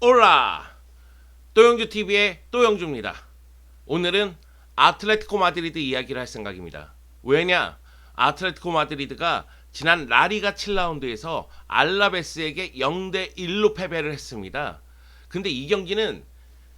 올라 또영주 TV의 또영주입니다. 오늘은 아틀레티코 마드리드 이야기를 할 생각입니다. 왜냐? 아틀레티코 마드리드가 지난 라리가 7라운드에서 알라베스에게 0대 1로 패배를 했습니다. 근데 이 경기는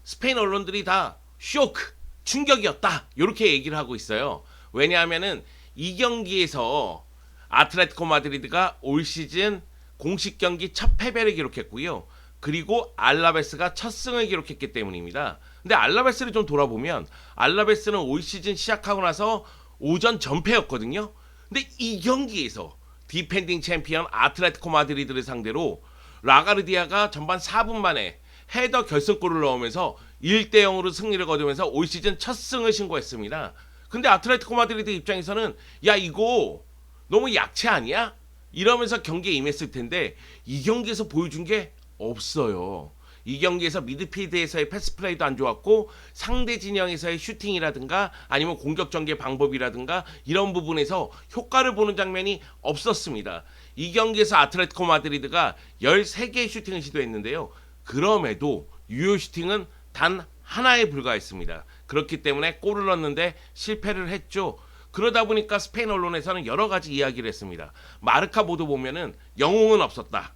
스페인 언론들이 다 쇼크, 충격이었다. 이렇게 얘기를 하고 있어요. 왜냐하면은 이 경기에서 아틀레티코 마드리드가 올 시즌 공식 경기 첫 패배를 기록했고요. 그리고 알라베스가 첫 승을 기록했기 때문입니다. 근데 알라베스를 좀 돌아보면 알라베스는 올 시즌 시작하고 나서 오전 전패였거든요. 근데 이 경기에서 디펜딩 챔피언 아틀레티코 마드리드를 상대로 라가르디아가 전반 4분 만에 헤더 결승골을 넣으면서 1대 0으로 승리를 거두면서 올 시즌 첫 승을 신고했습니다. 근데 아틀레티코 마드리드 입장에서는 야 이거 너무 약체 아니야? 이러면서 경기에 임했을 텐데 이 경기에서 보여준 게 없어요. 이 경기에서 미드필드에서의 패스 플레이도 안 좋았고 상대 진영에서의 슈팅이라든가 아니면 공격 전개 방법이라든가 이런 부분에서 효과를 보는 장면이 없었습니다. 이 경기에서 아틀레티코 마드리드가 13개의 슈팅을 시도했는데요. 그럼에도 유효 슈팅은 단 하나에 불과했습니다. 그렇기 때문에 골을 넣는데 실패를 했죠. 그러다 보니까 스페인 언론에서는 여러 가지 이야기를 했습니다. 마르카 보도 보면은 영웅은 없었다.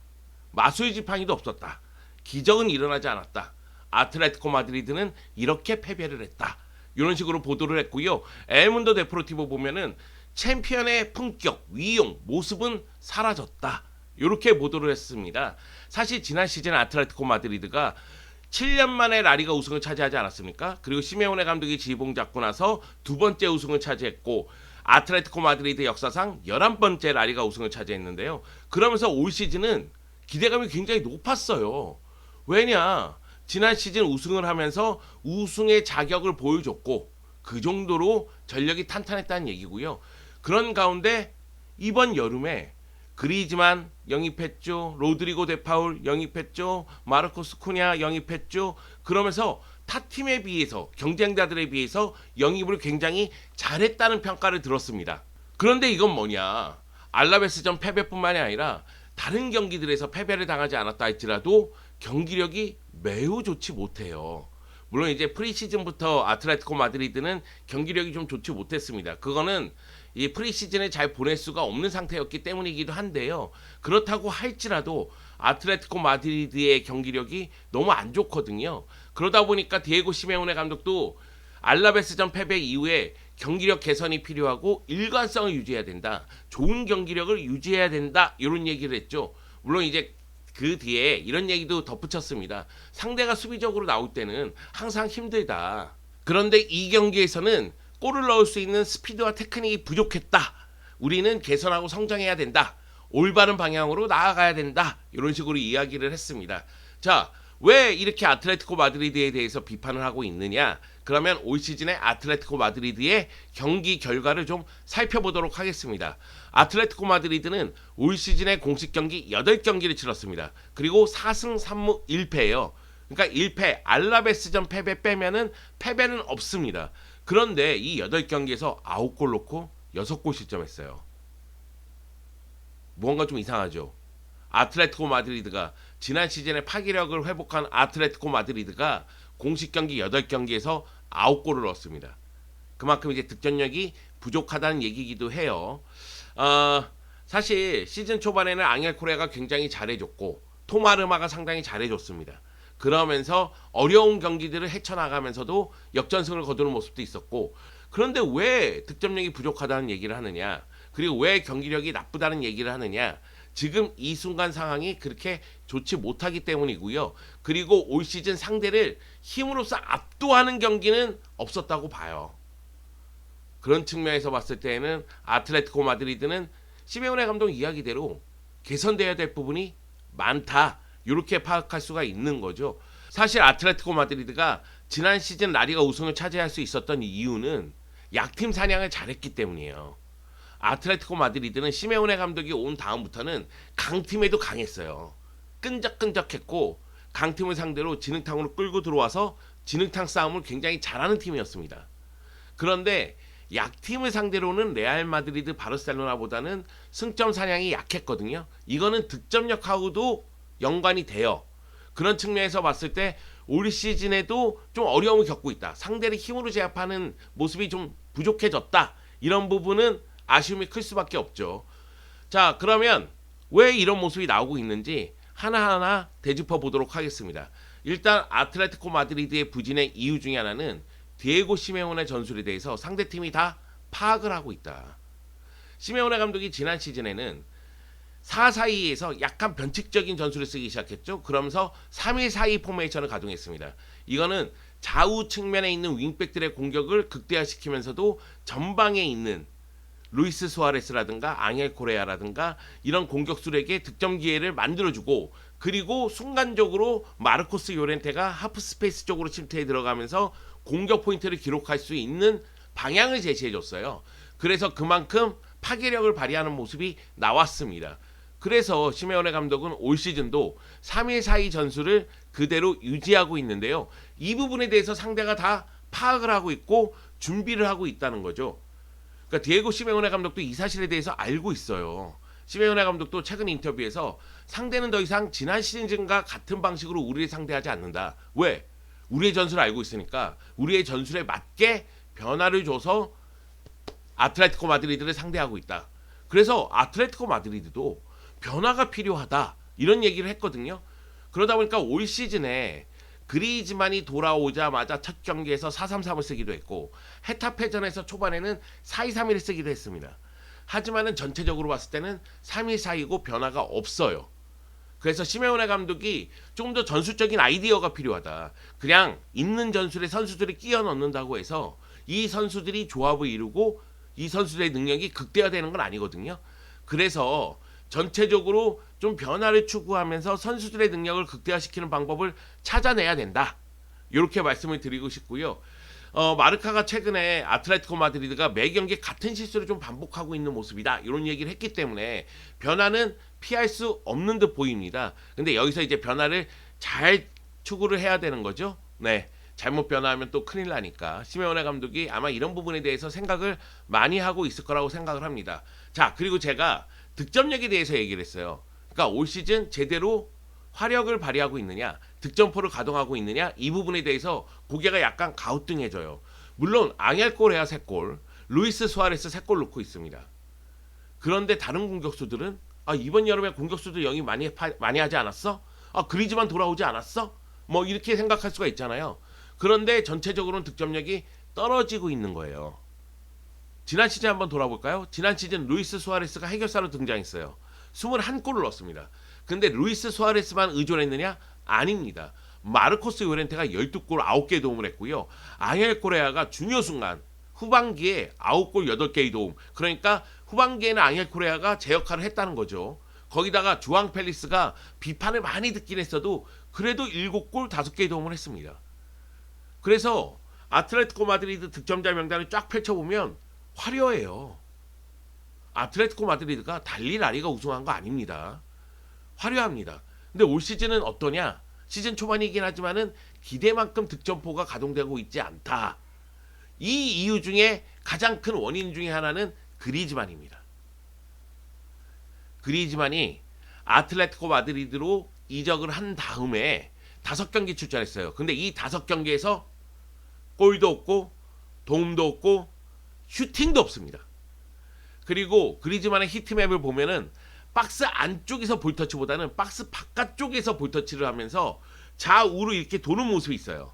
마수의 지팡이도 없었다. 기적은 일어나지 않았다. 아틀레티코 마드리드는 이렇게 패배를 했다. 이런 식으로 보도를 했고요. 엘문도 데프로티보 보면은 챔피언의 품격, 위용, 모습은 사라졌다. 이렇게 보도를 했습니다. 사실 지난 시즌 아틀레티코 마드리드가 7년 만에 라리가 우승을 차지하지 않았습니까? 그리고 시메오네 감독이 지봉 잡고 나서 두 번째 우승을 차지했고 아틀레티코 마드리드 역사상 11번째 라리가 우승을 차지했는데요. 그러면서 올 시즌은 기대감이 굉장히 높았어요. 왜냐? 지난 시즌 우승을 하면서 우승의 자격을 보여줬고 그 정도로 전력이 탄탄했다는 얘기고요. 그런 가운데 이번 여름에 그리즈만 영입했죠. 로드리고 데파울 영입했죠. 마르코스 쿠냐 영입했죠. 그러면서 타 팀에 비해서 경쟁자들에 비해서 영입을 굉장히 잘했다는 평가를 들었습니다. 그런데 이건 뭐냐? 알라베스전 패배뿐만이 아니라 다른 경기들에서 패배를 당하지 않았다 할지라도 경기력이 매우 좋지 못해요. 물론 이제 프리시즌부터 아틀레티코 마드리드는 경기력이 좀 좋지 못했습니다. 그거는 이 프리시즌에 잘 보낼 수가 없는 상태였기 때문이기도 한데요. 그렇다고 할지라도 아틀레티코 마드리드의 경기력이 너무 안 좋거든요. 그러다 보니까 디에고 시메오네 감독도 알라베스전 패배 이후에 경기력 개선이 필요하고 일관성을 유지해야 된다. 좋은 경기력을 유지해야 된다. 이런 얘기를 했죠. 물론 이제 그 뒤에 이런 얘기도 덧붙였습니다. 상대가 수비적으로 나올 때는 항상 힘들다. 그런데 이 경기에서는 골을 넣을 수 있는 스피드와 테크닉이 부족했다. 우리는 개선하고 성장해야 된다. 올바른 방향으로 나아가야 된다. 이런 식으로 이야기를 했습니다. 자, 왜 이렇게 아틀레티코 마드리드에 대해서 비판을 하고 있느냐? 그러면 올 시즌의 아틀레티코 마드리드의 경기 결과를 좀 살펴보도록 하겠습니다. 아틀레티코 마드리드는 올 시즌의 공식 경기 8경기를 치렀습니다. 그리고 4승 3무 1패예요. 그러니까 1패 알라베스전 패배 빼면은 패배는 없습니다. 그런데 이 8경기에서 9골 넣고 6골 실점했어요. 뭔가 좀 이상하죠. 아틀레티코 마드리드가 지난 시즌에 파기력을 회복한 아틀레티코 마드리드가 공식 경기 8경기에서 9골을 넣었습니다. 그만큼 이제 득점력이 부족하다는 얘기기도 해요. 어, 사실 시즌 초반에는 앙헬 코레가 굉장히 잘해줬고 토마르마가 상당히 잘해줬습니다. 그러면서 어려운 경기들을 헤쳐나가면서도 역전승을 거두는 모습도 있었고 그런데 왜 득점력이 부족하다는 얘기를 하느냐 그리고 왜 경기력이 나쁘다는 얘기를 하느냐 지금 이 순간 상황이 그렇게 좋지 못하기 때문이고요. 그리고 올 시즌 상대를 힘으로써 압도하는 경기는 없었다고 봐요. 그런 측면에서 봤을 때에는 아틀레티코 마드리드는 시메오네 감독 이야기대로 개선돼야 될 부분이 많다. 이렇게 파악할 수가 있는 거죠. 사실 아틀레티코 마드리드가 지난 시즌 라리가 우승을 차지할 수 있었던 이유는 약팀 사냥을 잘했기 때문이에요. 아틀레티코 마드리드는 시메오네 감독이 온 다음부터는 강팀에도 강했어요. 끈적끈적했고 강팀을 상대로 진흙탕으로 끌고 들어와서 진흙탕 싸움을 굉장히 잘하는 팀이었습니다. 그런데 약팀을 상대로는 레알 마드리드 바르셀로나보다는 승점 사냥이 약했거든요. 이거는 득점력하고도 연관이 돼요. 그런 측면에서 봤을 때 올 시즌에도 좀 어려움을 겪고 있다. 상대를 힘으로 제압하는 모습이 좀 부족해졌다. 이런 부분은 아쉬움이 클 수밖에 없죠. 자, 그러면 왜 이런 모습이 나오고 있는지 하나하나 되짚어 보도록 하겠습니다. 일단 아틀레티코 마드리드의 부진의 이유 중에 하나는 디에고 시메온의 전술에 대해서 상대팀이 다 파악을 하고 있다. 시메오네 감독이 지난 시즌에는 4-4-2에서 약간 변칙적인 전술을 쓰기 시작했죠. 그러면서 3-1-4-2 포메이션을 가동했습니다. 이거는 좌우 측면에 있는 윙백들의 공격을 극대화시키면서도 전방에 있는 루이스 수아레스라든가 앙헬 코레아라든가 이런 공격수에게 득점 기회를 만들어주고 그리고 순간적으로 마르코스 요렌테가 하프 스페이스 쪽으로 침투해 들어가면서 공격 포인트를 기록할 수 있는 방향을 제시해 줬어요. 그래서 그만큼 파괴력을 발휘하는 모습이 나왔습니다. 그래서 시메오네 감독은 올 시즌도 3-1-4-2 전술을 그대로 유지하고 있는데요. 이 부분에 대해서 상대가 다 파악을 하고 있고 준비를 하고 있다는 거죠. 그러니까 디에고 시메오네 감독도 이 사실에 대해서 알고 있어요. 시메오네 감독도 최근 인터뷰에서 상대는 더 이상 지난 시즌과 같은 방식으로 우리를 상대하지 않는다. 왜? 우리의 전술을 알고 있으니까 우리의 전술에 맞게 변화를 줘서 아틀레티코 마드리드를 상대하고 있다. 그래서 아틀레티코 마드리드도 변화가 필요하다. 이런 얘기를 했거든요. 그러다 보니까 올 시즌에 그리즈만이 돌아오자마자 첫 경기에서 4-3-3을 쓰기도 했고 헤타페전에서 초반에는 4-2-3-1을 쓰기도 했습니다. 하지만은 전체적으로 봤을 때는 3-1-4-2고 변화가 없어요. 그래서 시메오네 감독이 좀더 전술적인 아이디어가 필요하다. 그냥 있는 전술에 선수들을 끼워 넣는다고 해서 이 선수들이 조합을 이루고 이 선수들의 능력이 극대화되는 건 아니거든요. 그래서 전체적으로 좀 변화를 추구하면서 선수들의 능력을 극대화시키는 방법을 찾아내야 된다. 이렇게 말씀을 드리고 싶고요. 어, 마르카가 최근에 아틀레티코 마드리드가 매 경기 같은 실수를 좀 반복하고 있는 모습이다. 이런 얘기를 했기 때문에 변화는 피할 수 없는 듯 보입니다. 근데 여기서 이제 변화를 잘 추구를 해야 되는 거죠. 네. 잘못 변화하면 또 큰일 나니까 시메오네 감독이 아마 이런 부분에 대해서 생각을 많이 하고 있을 거라고 생각을 합니다. 자, 그리고 제가 득점력에 대해서 얘기를 했어요. 그러니까 올 시즌 제대로 화력을 발휘하고 있느냐, 득점포를 가동하고 있느냐 이 부분에 대해서 고개가 약간 가우뚱해져요. 물론 앙헬 코레아 3골, 루이스 수아레스 3골 넣고 있습니다. 그런데 다른 공격수들은 아, 이번 여름에 공격수들 영입 많이 파, 많이 하지 않았어? 아, 그리즈만 돌아오지 않았어? 뭐 이렇게 생각할 수가 있잖아요. 그런데 전체적으로는 득점력이 떨어지고 있는 거예요. 지난 시즌 한번 돌아볼까요? 지난 시즌 루이스 수아레스가 해결사로 등장했어요. 21골을 넣었습니다. 근데 루이스 수아레스만 의존했느냐? 아닙니다. 마르코스 요렌테가 12골 9개 도움을 했고요. 아헬 코레아가 중요 순간 후반기에 9골 8개의 도움. 그러니까 후반기에는 앙헬 코레아가 제 역할을 했다는 거죠. 거기다가 주앙 펠리스가 비판을 많이 듣긴 했어도 그래도 7골 5개의 도움을 했습니다. 그래서 아틀레티코 마드리드 득점자 명단을 쫙 펼쳐보면 화려해요. 아틀레티코 마드리드가 달리 라리가 우승한 거 아닙니다. 화려합니다. 근데 올 시즌은 어떠냐? 시즌 초반이긴 하지만은 기대만큼 득점포가 가동되고 있지 않다. 이 이유 중에 가장 큰 원인 중에 하나는 그리즈만입니다. 그리즈만이 아틀레티코 마드리드로 이적을 한 다음에 다섯 경기 출전했어요. 근데 이 다섯 경기에서 골도 없고 도움도 없고 슈팅도 없습니다. 그리고 그리즈만의 히트맵을 보면은 박스 안쪽에서 볼터치보다는 박스 바깥쪽에서 볼터치를 하면서 좌우로 이렇게 도는 모습이 있어요.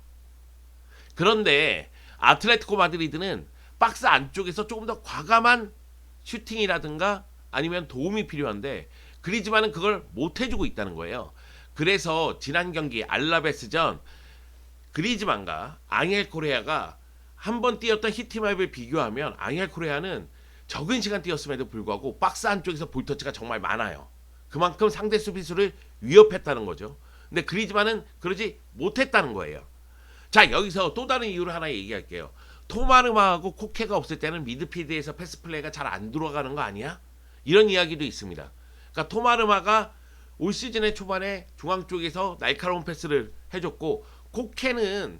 그런데 아틀레티코 마드리드는 박스 안쪽에서 조금 더 과감한 슈팅이라든가 아니면 도움이 필요한데 그리즈만은 그걸 못 해주고 있다는 거예요. 그래서 지난 경기 알라베스전 그리즈만과 앙헬 코레아가 한 번 뛰었던 히트맵을 비교하면 앙헬 코레아는 적은 시간 뛰었음에도 불구하고 박스 안쪽에서 볼터치가 정말 많아요. 그만큼 상대 수비수를 위협했다는 거죠. 근데 그리즈만은 그러지 못했다는 거예요. 자 여기서 또 다른 이유를 하나 얘기할게요. 토마르마하고 코케가 없을 때는 미드필드에서 패스 플레이가 잘 안 들어가는 거 아니야? 이런 이야기도 있습니다. 그러니까 토마르마가 올 시즌의 초반에 중앙 쪽에서 날카로운 패스를 해줬고 코케는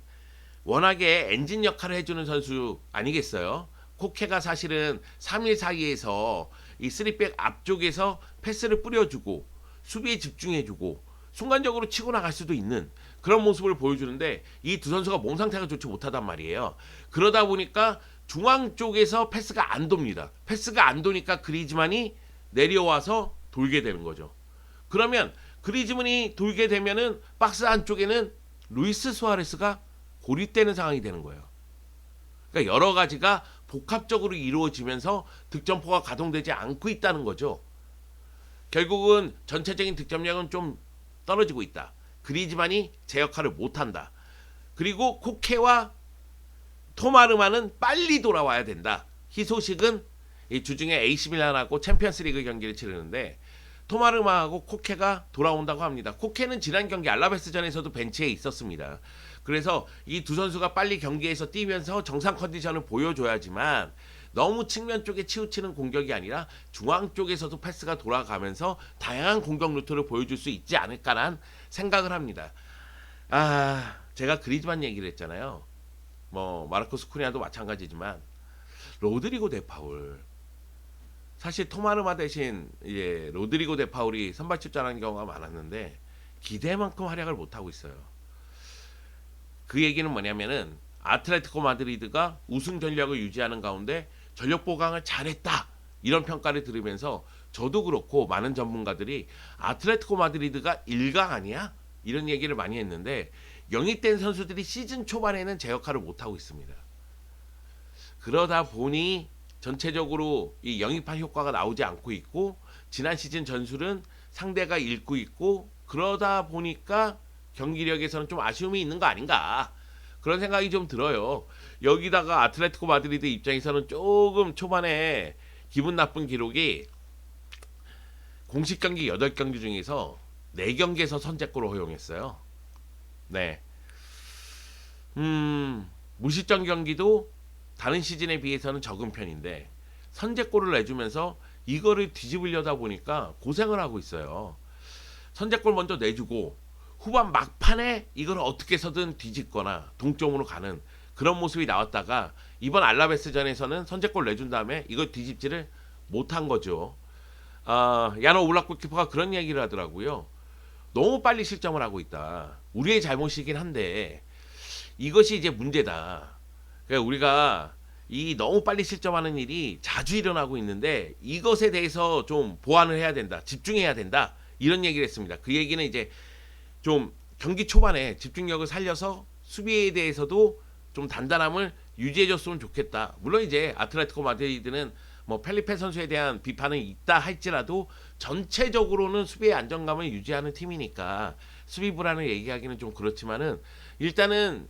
워낙에 엔진 역할을 해주는 선수 아니겠어요? 코케가 사실은 3-1-4-2에서 이 3백 앞쪽에서 패스를 뿌려주고 수비에 집중해주고 순간적으로 치고 나갈 수도 있는 그런 모습을 보여주는데 이 두 선수가 몸 상태가 좋지 못하단 말이에요. 그러다 보니까 중앙 쪽에서 패스가 안 돕니다. 패스가 안 도니까 그리즈만이 내려와서 돌게 되는 거죠. 그러면 그리즈만이 돌게 되면은 박스 안쪽에는 루이스 수아레스가 고립되는 상황이 되는 거예요. 그러니까 여러 가지가 복합적으로 이루어지면서 득점포가 가동되지 않고 있다는 거죠. 결국은 전체적인 득점력은 좀 떨어지고 있다. 그리즈만이 제 역할을 못한다. 그리고 코케와 토마르마는 빨리 돌아와야 된다. 희소식은 이 주중에 AC 밀란하고 챔피언스리그 경기를 치르는데 토마르마하고 코케가 돌아온다고 합니다. 코케는 지난 경기 알라베스전에서도 벤치에 있었습니다. 그래서 이 두 선수가 빨리 경기에서 뛰면서 정상 컨디션을 보여줘야지만 너무 측면 쪽에 치우치는 공격이 아니라 중앙 쪽에서도 패스가 돌아가면서 다양한 공격 루트를 보여줄 수 있지 않을까란 생각을 합니다. 아, 제가 그리즈만 얘기를 했잖아요. 뭐 마르코스 쿠니아도 마찬가지지만 로드리고 데파울 사실 토마르마 대신 이제 로드리고 데 파울이 선발 출전하는 경우가 많았는데 기대만큼 활약을 못 하고 있어요. 그 얘기는 뭐냐면은 아틀레티코 마드리드가 우승 전략을 유지하는 가운데 전력 보강을 잘했다 이런 평가를 들으면서 저도 그렇고 많은 전문가들이 아틀레티코 마드리드가 일강 아니야 이런 얘기를 많이 했는데 영입된 선수들이 시즌 초반에는 제 역할을 못 하고 있습니다. 그러다 보니 전체적으로 이 영입한 효과가 나오지 않고 있고 지난 시즌 전술은 상대가 읽고 있고 그러다 보니까 경기력에서는 좀 아쉬움이 있는 거 아닌가 그런 생각이 좀 들어요. 여기다가 아틀레티코 마드리드 입장에서는 조금 초반에 기분 나쁜 기록이 공식 경기 8경기 중에서 4경기에서 선제골을 허용했어요. 네. 음, 무실점 경기도 다른 시즌에 비해서는 적은 편인데 선제골을 내주면서 이거를 뒤집으려다 보니까 고생을 하고 있어요. 선제골 먼저 내주고 후반 막판에 이걸 어떻게 해서든 뒤집거나 동점으로 가는 그런 모습이 나왔다가 이번 알라베스전에서는 선제골 내준 다음에 이걸 뒤집지를 못한 거죠. 아, 야노 울라코 키퍼가 그런 얘기를 하더라고요. 너무 빨리 실점을 하고 있다. 우리의 잘못이긴 한데 이것이 이제 문제다. 그러니까 우리가 이 너무 빨리 실점하는 일이 자주 일어나고 있는데 이것에 대해서 좀 보완을 해야 된다. 집중해야 된다. 이런 얘기를 했습니다. 그 얘기는 이제 좀 경기 초반에 집중력을 살려서 수비에 대해서도 좀 단단함을 유지해줬으면 좋겠다. 물론 이제 아틀레티코 마드리드는 뭐 펠리페 선수에 대한 비판은 있다 할지라도 전체적으로는 수비의 안정감을 유지하는 팀이니까 수비 불안을 얘기하기는 좀 그렇지만은 일단은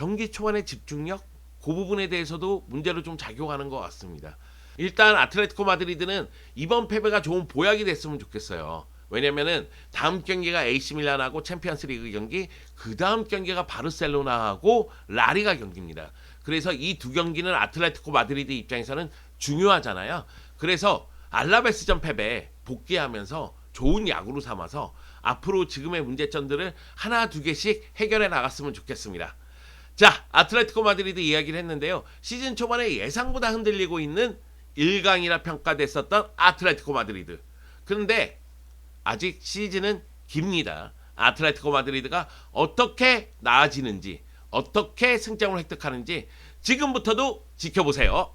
경기 초반의 집중력 그 부분에 대해서도 문제로 좀 작용하는 것 같습니다. 일단 아틀레티코 마드리드는 이번 패배가 좋은 보약이 됐으면 좋겠어요. 왜냐면은 다음 경기가 AC 밀란하고 챔피언스 리그 경기, 그 다음 경기가 바르셀로나하고 라리가 경기입니다. 그래서 이 두 경기는 아틀레티코 마드리드 입장에서는 중요하잖아요. 그래서 알라베스전 패배 복귀하면서 좋은 야구로 삼아서 앞으로 지금의 문제점들을 하나 두 개씩 해결해 나갔으면 좋겠습니다. 자, 아틀레티코 마드리드 이야기를 했는데요. 시즌 초반에 예상보다 흔들리고 있는 1강이라 평가됐었던 아틀레티코 마드리드. 그런데 아직 시즌은 깁니다. 아틀레티코 마드리드가 어떻게 나아지는지, 어떻게 승점을 획득하는지 지금부터도 지켜보세요.